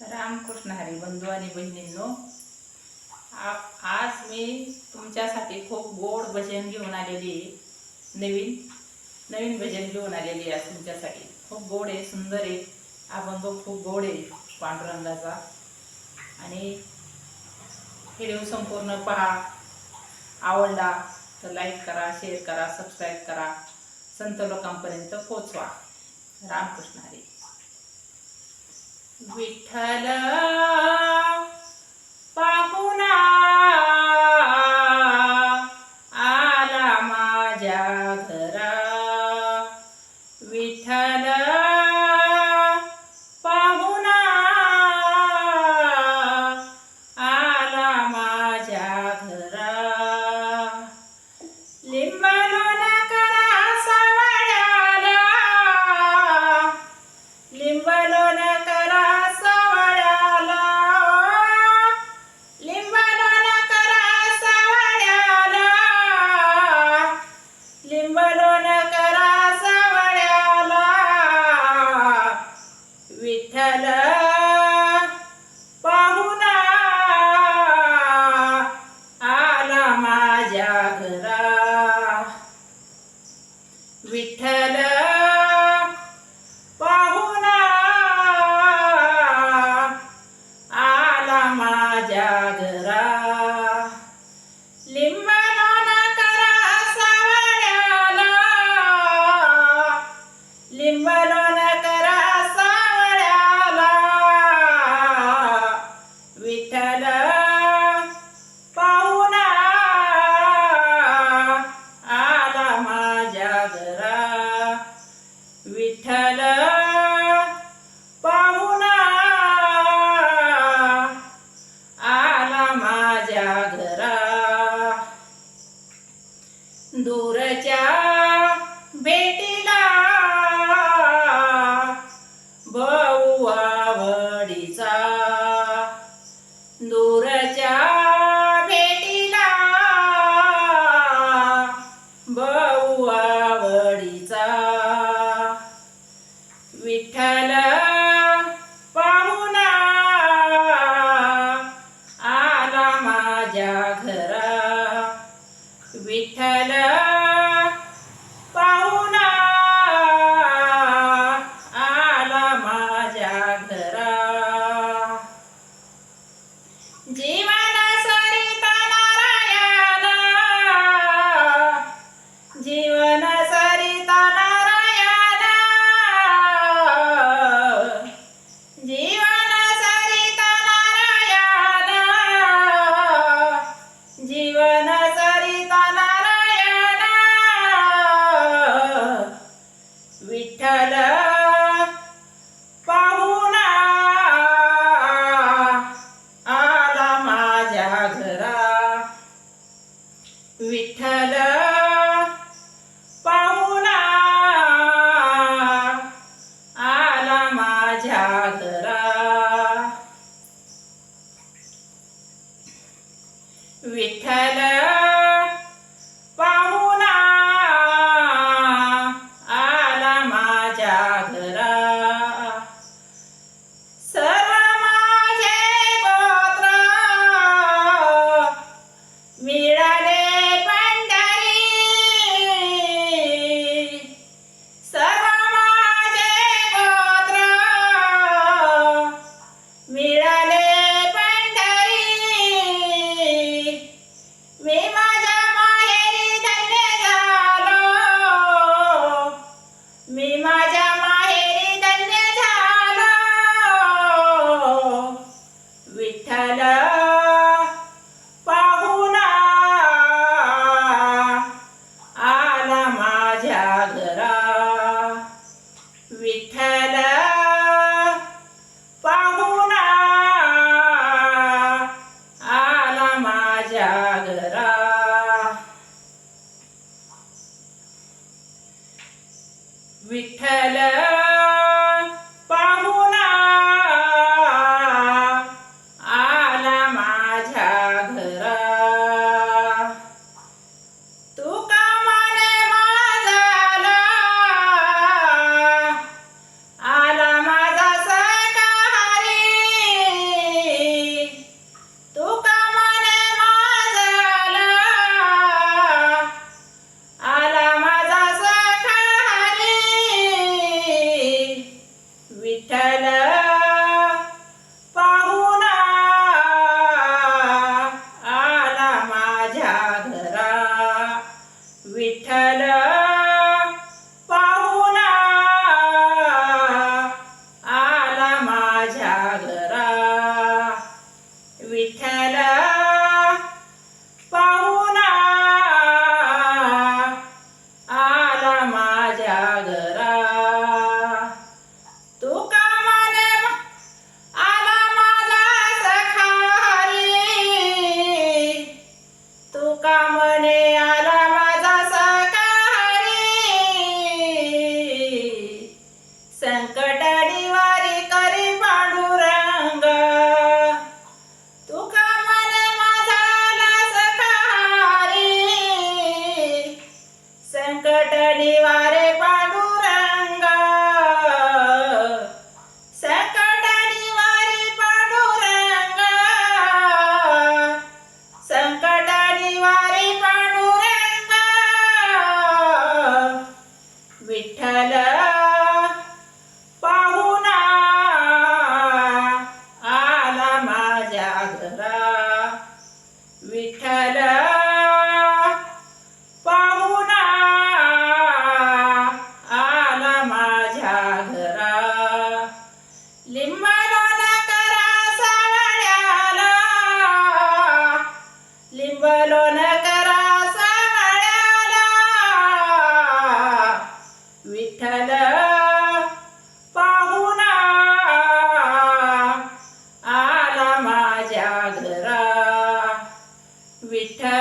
रामकृष्ण हरी बंधू आणि बहिणींनो आप आज मी तुमच्यासाठी खूप गोड भजन घेऊन आलेली आहे. नवीन नवीन भजन घेऊन आलेली आहे आज तुमच्यासाठी. खूप गोड आहे सुंदर आहे. अभंग खूप गोड आहे पांडुरंगाचा. आणि व्हिडिओ संपूर्ण पहा. आवडला तर लाईक करा शेअर करा सबस्क्राईब करा. संत लोकांपर्यंत पोचवा रामकृष्ण हरी. विठ्ठल पाहुणा माझ्या नोराच्या विठ्ठल વારે પાડું लोन करा साळ्याला विठ्ठल पाहुणा आला माझ्या घरा. विठ्ठल